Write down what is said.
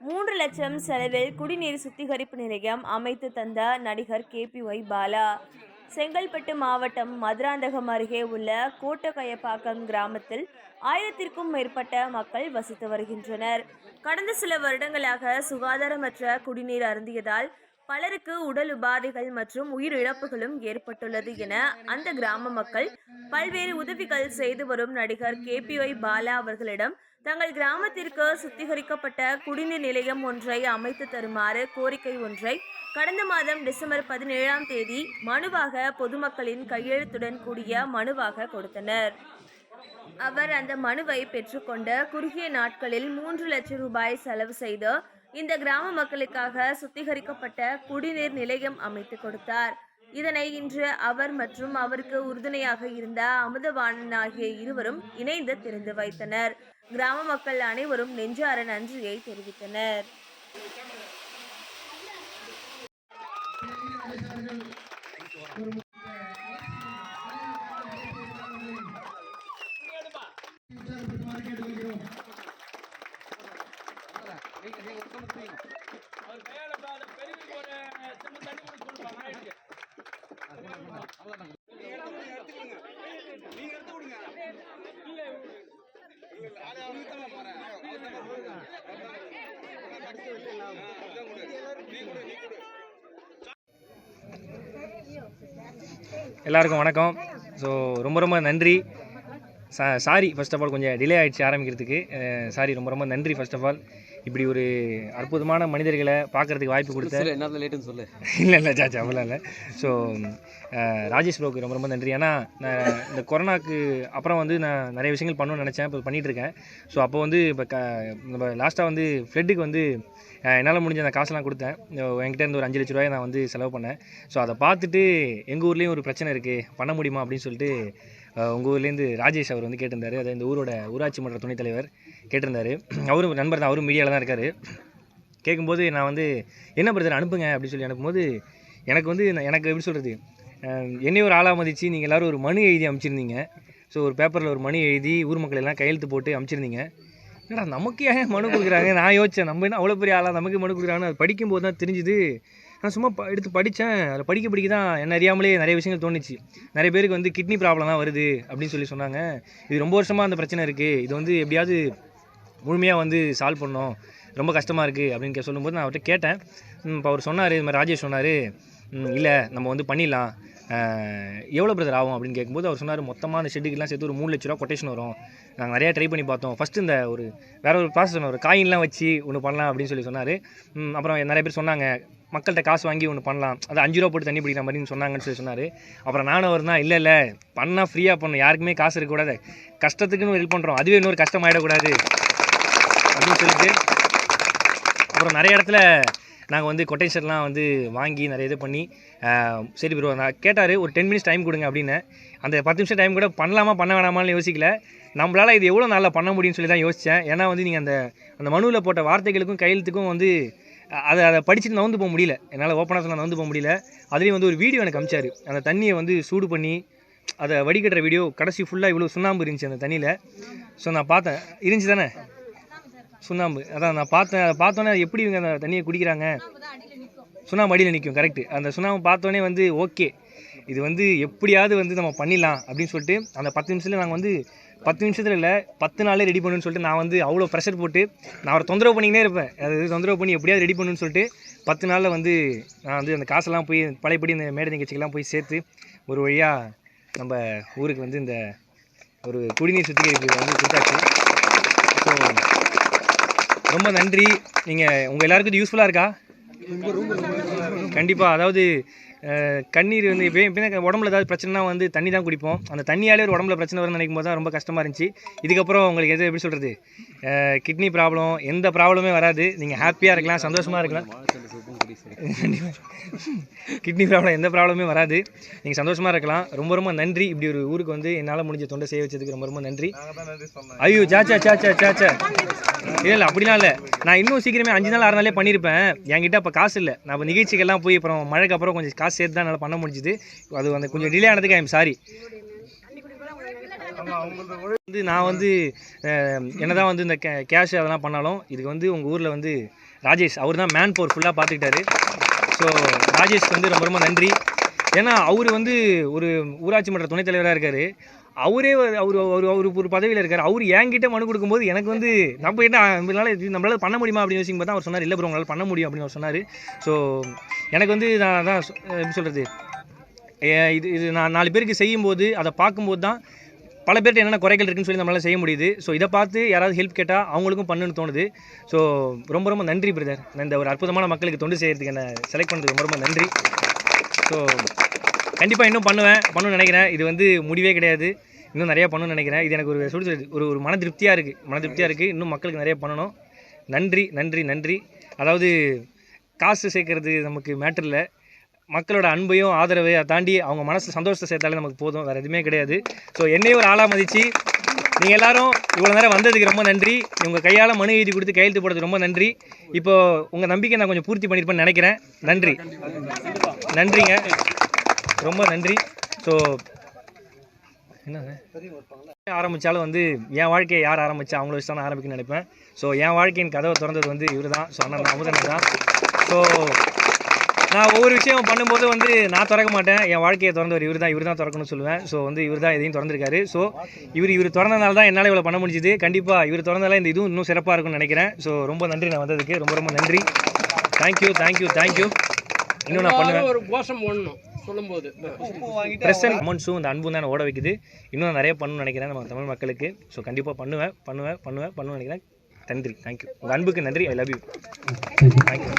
மூன்று லட்சம் செலவில் குடிநீர் சுத்திகரிப்பு நிலையம் அமைத்து தந்த நடிகர் கேபிஒய் பாலா. செங்கல்பட்டு மாவட்டம் மதுராந்தகம் அருகே உள்ள கோட்டகயப்பாக்கம் கிராமத்தில் ஆயிரத்திற்கும் மேற்பட்ட மக்கள் வசித்து வருகின்றனர். கடந்த சில வருடங்களாக சுகாதாரமற்ற குடிநீர் அருந்தியதால் பலருக்கு உடல் உபாதைகள் மற்றும் உயிரிழப்புகளும் ஏற்பட்டுள்ளது என அந்த கிராம மக்கள் பல்வேறு உதவிகள் செய்து வரும் நடிகர் கேபிஒய் பாலா அவர்களிடம் தங்கள் கிராமத்திற்கு சுத்திகரிக்கப்பட்ட குடிநீர் நிலையம் ஒன்றை அமைத்து தருமாறு கோரிக்கை ஒன்றை கடந்த மாதம் டிசம்பர் பதினேழாம் தேதி மனுவாக பொதுமக்களின் கையெழுத்துடன் கூடிய மனுவாக கொடுத்தனர். அவர் அந்த மனுவை பெற்றுக்கொண்ட குறுகிய நாட்களில் மூன்று லட்சம் ரூபாய் செலவு செய்து இந்த கிராம மக்களுக்காக சுத்திகரிக்கப்பட்ட குடிநீர் நிலையம் அமைத்து கொடுத்தார். இதனை இன்று அவர் மற்றும் அவருக்கு உறுதுணையாக இருந்த அமுதவாணன் ஆகிய இருவரும் இணைந்து திறந்து வைத்தனர். கிராம மக்கள் அனைவரும் நெஞ்சார நன்றியை தெரிவித்தனர். அவர் கையால பாத பெருவி ஒரு சின்ன தண்ணி கூட கொடுப்பாங்க ஆயிடுச்சு எல்லாருக்கும் வணக்கம். ஸோ ரொம்ப ரொம்ப நன்றி. சா சாரி ஃபர்ஸ்ட் ஆஃப் ஆல் கொஞ்சம் டிலே ஆகிடுச்சு ஆரம்பிக்கிறதுக்கு. சாரி ரொம்ப ரொம்ப நன்றி ஃபர்ஸ்ட் ஆஃப் ஆல் இப்படி ஒரு அற்புதமான மனிதர்களை பார்க்கறதுக்கு வாய்ப்பு கொடுத்த என்ன லேட்டுன்னு சொல்லு. இல்லை இல்லை சாச்சா அவ்வளோ இல்லை. ஸோ ராஜேஷ் ப்ரோக்கு ரொம்ப ரொம்ப நன்றி. ஏன்னா நான் இந்த கொரோனாக்கு அப்புறம் வந்து நான் நிறைய விஷயங்கள் பண்ணணும்னு நினச்சேன். இப்போ பண்ணிகிட்டு இருக்கேன். ஸோ அப்போ வந்து இப்போ க நம்ம லாஸ்ட்டாக வந்து ஃப்ளட்டுக்கு வந்து என்னால் முடிஞ்ச அந்த காசெல்லாம் கொடுத்தேன். என்கிட்ட இருந்து ஒரு அஞ்சு லட்ச ரூபாயை நான் வந்து செலவு பண்ணேன். ஸோ அதை பார்த்துட்டு எங்கள் ஊர்லேயும் ஒரு பிரச்சனை இருக்குது பண்ண முடியுமா அப்படின்னு சொல்லிட்டு உங்கள் ஊர்லேருந்து ராஜேஷ் அவர் வந்து கேட்டிருந்தார். அதாவது இந்த ஊரோட ஊராட்சி மன்ற துணைத் தலைவர் கேட்டிருந்தாரு. அவரும் நண்பர் தான் அவரும் மீடியாவில் தான் இருக்கார். கேட்கும்போது நான் வந்து என்ன பிரதர் அனுப்புங்க அப்படின்னு சொல்லி அனுப்பும்போது எனக்கு வந்து நான் எனக்கு எப்படி சொல்கிறது என்னை ஒரு ஆளாக மதித்து நீங்கள் எல்லோரும் ஒரு மனு எழுதி அமைச்சிருந்தீங்க. ஸோ ஒரு பேப்பரில் ஒரு மனு எழுதி ஊர் மக்கள் எல்லாம் கையெழுத்து போட்டு அமைச்சிருந்தீங்க. ஏன்னா நமக்கு ஏன் மனு கொடுக்குறாங்க? நான் யோசித்தேன் நம்ம என்ன அவ்வளோ பெரிய ஆளாக நமக்கு மனு கொடுக்குறாங்கன்னு அது படிக்கும்போது தான் தெரிஞ்சுது. நான் சும்மா ப- எடுத்து படித்தேன் அதில் படிக்க படிக்க தான் என்ன அறியாமலே நிறைய விஷயங்கள் தோணுச்சு. நிறைய பேருக்கு வந்து கிட்னி ப்ராப்ளம் தான் வருது அப்படின்னு சொல்லி சொன்னாங்க. இது ரொம்ப வருஷமாக அந்த பிரச்சனை இருக்குது இது வந்து எப்படியாவது முழுமையாக வந்து சால்வ் பண்ணோம் ரொம்ப கஷ்டமாக இருக்குது அப்படின்னு கே- சொல்லும்போது நான் அவர்கிட்ட கேட்டேன். இப்போ அவர் சொன்னார் இது மாதிரி ராஜேஷ் சொன்னார். இல்லை நம்ம வந்து பண்ணிடலாம். எவ்வளோ பிரதர் ஆகும் அப்படின்னு கேட்கும்போது அவர் சொன்னார் மொத்தமாக அந்த ஷெட்டுக்கெலாம் சேர்த்து ஒரு மூணு லட்ச ரூபா கொட்டேஷன் வரும். நாங்கள் நிறையா ட்ரை பண்ணி பார்த்தோம். ஃபஸ்ட்டு இந்த ஒரு வேற ஒரு ப்ராசஸ் சொன்னார் ஒரு காயின்லாம் வச்சு ஒன்று பண்ணலாம் அப்படின்னு சொல்லி சொன்னார். அப்புறம் நிறைய பேர் சொன்னாங்க மக்கள்கிட்ட காசு வாங்கி ஒன்று பண்ணலாம். அது அஞ்சு ரூபா போட்டு தண்ணி பிடிக்கிற மாதிரின்னு சொன்னாங்கன்னு சொல்லி சொன்னார். அப்புறம் நானும் அவர் தான் இல்லை இல்லை பண்ணால் ஃப்ரீயாக பண்ணணும். யாருக்குமே காசு இருக்கக்கூடாது கஷ்டத்துக்குன்னு ஹெல்ப் பண்ணுறோம் அதுவே இன்னொரு கஷ்டம் ஆகிடக்கூடாது அப்படின்னு சொல்லிட்டு அப்புறம் நிறைய இடத்துல நாங்கள் வந்து கொட்டேஷன்லாம் வந்து வாங்கி நிறைய இது பண்ணி சரி ப்ரோ நான் கேட்டார் ஒரு டென் மினிட்ஸ் டைம் கொடுங்க அப்படின்னு. அந்த பத்து நிமிஷம் டைம் கூட பண்ணலாமா பண்ண வேணாமான்னு யோசிக்கல. நம்மளால் இது எவ்வளோ நல்லா பண்ண முடியும்னு சொல்லி தான் யோசித்தேன் ஏன்னா வந்து நீங்கள் அந்த அந்த மனுவில் போட்ட வார்த்தைகளுக்கும் கையெழுத்துக்கும் வந்து அதை அதை படிச்சுட்டு நவுந்து போக முடியல. என்னால் ஓப்பனாக சொல்ல நவுந்து போக முடியல. அதுலேயும் வந்து ஒரு வீடியோ எனக்கு அமிச்சார். அந்த தண்ணியை வந்து சூடு பண்ணி அதை வடிகட்டுற வீடியோ கடைசி ஃபுல்லாக இவ்வளோ சுண்ணாம்பு இருந்துச்சு அந்த தண்ணியில். ஸோ நான் பார்த்தேன். இருந்துச்சு தானே? சுண்ணாம்பு. அதான் நான் பார்த்தேன். அதை பார்த்தோன்னே எப்படி இவங்க அந்த தண்ணியை குடிக்கிறாங்க? சுண்ணாம்பு அடியில் நிற்கும் கரெக்ட் அந்த சுண்ணாம்பு பார்த்தோன்னே வந்து ஓகே இது வந்து எப்படியாவது வந்து நம்ம பண்ணிடலாம் அப்படின்னு சொல்லிட்டு அந்த பத்து நிமிஷத்தில் நாங்கள் வந்து பத்து நிமிஷத்தில் இல்லை பத்து நாளே ரெடி பண்ணணும்னு சொல்லிட்டு நான் வந்து அவ்வளோ ப்ரெஷர் போட்டு நான் அவரை தொந்தரவு பண்ணிக்கினே இருப்பேன். அது தொந்தரவு பண்ணி எப்படியாவது ரெடி பண்ணணும்னு சொல்லிட்டு பத்து நாளில் வந்து நான் வந்து அந்த காசெல்லாம் போய் பழையபடி இந்த மேடை நிகழ்ச்சிக்கெல்லாம் போய் சேர்த்து ஒரு வழியாக நம்ம ஊருக்கு வந்து இந்த ஒரு குடிநீர் சுத்திகரிப்பு வந்து கொடுத்தாச்சு. ஸோ ரொம்ப நன்றி. நீங்கள் உங்கள் எல்லாருக்கும் இது யூஸ்ஃபுல்லாக இருக்கா? கண்டிப்பாக அதாவது கண்ணீர் வந்து இப்போ எப்படின்னா உடம்புல ஏதாவது பிரச்சனைனா வந்து தண்ணி தான் குடிப்போம். அந்த தண்ணியாலே ஒரு உடம்புல பிரச்சனை வரும்னு நினைக்கும் போது தான் ரொம்ப கஷ்டமாக இருந்துச்சு. இதுக்கப்புறம் உங்களுக்கு எது எப்படி சொல்கிறது கிட்னி ப்ராப்ளம் எந்த ப்ராப்ளமே வராது. நீங்கள் ஹாப்பியாக இருக்கலாம் சந்தோஷமாக இருக்கலாம். கிட்னி ப்ராப்ளம் எந்த ப்ராப்ளமே வராது. நீங்கள் சந்தோஷமாக இருக்கலாம். ரொம்ப ரொம்ப நன்றி. இப்படி ஒரு ஊருக்கு வந்து என்னால் முடிஞ்ச தொண்டை செய்ய வச்சதுக்கு ரொம்ப ரொம்ப நன்றி. ஐயோ சாச்சா சாச்சா சாச்சா இல்லை இல்லை அப்படிலாம் இல்லை. நான் இன்னும் சீக்கிரமே அஞ்சு நாள் ஆறு நாளே பண்ணியிருப்பேன். என்கிட்ட அப்போ காசு இல்லை. நான் இப்போ நிகழ்ச்சிக்கெல்லாம் போய் அப்புறம் மழைக்கு அப்புறம் கொஞ்சம் காசு சேர்த்து தான் என்னால் பண்ண முடிஞ்சுது. அது வந்து கொஞ்சம் டிலே ஆனதுக்கு ஐம் சாரி வந்து நான் வந்து என்னதான் வந்து இந்த கே கேஷ் அதெல்லாம் பண்ணாலும் இதுக்கு வந்து உங்கள் ஊரில் வந்து ராஜேஷ் அவர் தான் மேன் பவர் ஃபுல்லாக பார்த்துக்கிட்டாரு ஸோ ராஜேஷ்க்கு வந்து ரொம்ப ரொம்ப நன்றி. ஏன்னா அவர் வந்து ஒரு ஊராட்சி மன்ற துணைத் தலைவராக இருக்கார். அவரே அவர் அவர் அவர் ஒரு பதவியில் இருக்கார். அவர் என்கிட்ட மனு கொடுக்கும்போது எனக்கு வந்து நம்ம என்ன நம்மளால நம்மளால பண்ண முடியுமா அப்படின்னு யோசிக்கும் பார்த்தா அவர் சொன்னார். இல்லை ப்ரோ உங்களால் பண்ண முடியும் அப்படின்னு அவர் சொன்னார். ஸோ எனக்கு வந்து நான் தான் எப்படி சொல்கிறது இது இது நான் நாலு பேருக்கு செய்யும்போது அதை பார்க்கும்போது தான் பல பேர்கிட்ட என்னென்ன குறைகள் இருக்குன்னு சொல்லி நம்மளால் செய்ய முடியுது. ஸோ இதை பார்த்து யாராவது ஹெல்ப் கேட்டால் அவங்களுக்கும் பண்ணுன்னு தோணுது. ஸோ ரொம்ப ரொம்ப நன்றி பிரதர் இந்த ஒரு அற்புதமான மக்களுக்கு தொண்டு செய்கிறதுக்கு என்னை செலக்ட் பண்ணுறது ரொம்ப ரொம்ப நன்றி. ஸோ கண்டிப்பாக இன்னும் பண்ணுவேன் பண்ணணும்னு நினைக்கிறேன். இது வந்து முடிவே கிடையாது. இன்னும் நிறையா பண்ணணும்னு நினைக்கிறேன். இது எனக்கு ஒரு சொல்லி ஒரு ஒரு மன திருப்தியாக இருக்குது மன திருப்தியாக இருக்குது இன்னும் மக்களுக்கு நிறைய பண்ணணும். நன்றி நன்றி நன்றி. அதாவது காசு சேர்க்கறது நமக்கு மேட்டர் இல்லை. மக்களோட அன்பையும் ஆதரவையும் தாண்டி அவங்க மனசு சந்தோஷத்தை சேர்த்தாலே நமக்கு போதும். வேறு எதுவுமே கிடையாது. ஸோ என்னையும் ஒரு ஆளாக மதித்து நீங்கள் எல்லாரும் இவ்வளோ நேரம் வந்ததுக்கு ரொம்ப நன்றி. உங்கள் கையால் மனு எழுதி கொடுத்து கையெழுத்து போடுறதுக்கு ரொம்ப நன்றி. இப்போது உங்கள் நம்பிக்கை நான் கொஞ்சம் பூர்த்தி பண்ணியிருப்பேன்னு நினைக்கிறேன். நன்றி. நன்றிங்க. ரொம்ப நன்றி. ஸோ என்னங்க? ஆரம்பித்தாலும் வந்து என் வாழ்க்கையை யார் ஆரம்பிச்சா அவங்கள வச்சு தான் நான் ஆரம்பிக்கணும்னு நினைப்பேன். ஸோ என் வாழ்க்கையின் கதவை திறந்தது வந்து இவர் தான் ஸோ அண்ணன் அமுதன் தான். ஸோ நான் ஒவ்வொரு விஷயம் பண்ணும்போது வந்து நான் திறக்க மாட்டேன். என் வாழ்க்கையை திறந்தவர் இவர் தான் இவர் தான் திறக்கணும்னு சொல்லுவேன். ஸோ வந்து இவர் தான் எதையும் திறந்திருக்காரு. ஸோ இவர் இவர் திறந்தனால தான் என்னால் இவ்வளோ பண்ண முடிஞ்சுது. கண்டிப்பாக இவர் திறந்தால இந்த இதுவும் இன்னும் சிறப்பாக இருக்கும்னு நினைக்கிறேன். ஸோ ரொம்ப நன்றி நான் வந்ததுக்கு. ரொம்ப ரொம்ப நன்றி. தேங்க்யூ தேங்க்யூ தேங்க்யூ இன்னும் நான் பண்ணுவேன். ஒரு கோஷம் போடணும் சொல்லும்போது. ப்ரெசன்ட் அமௌண்ட்ஸும் இந்த அன்பும் தான் ஓட வைக்குது. இன்னும் நான் நிறைய பண்ணணும்னு நினைக்கிறேன் நம்ம தமிழ் மக்களுக்கு. ஸோ கண்டிப்பாக பண்ணுவேன் பண்ணுவேன் பண்ணுவேன் பண்ணுவேன் நினைக்கிறேன். நன்றி தேங்க்யூ உங்கள் அன்புக்கு நன்றி. I love you thank you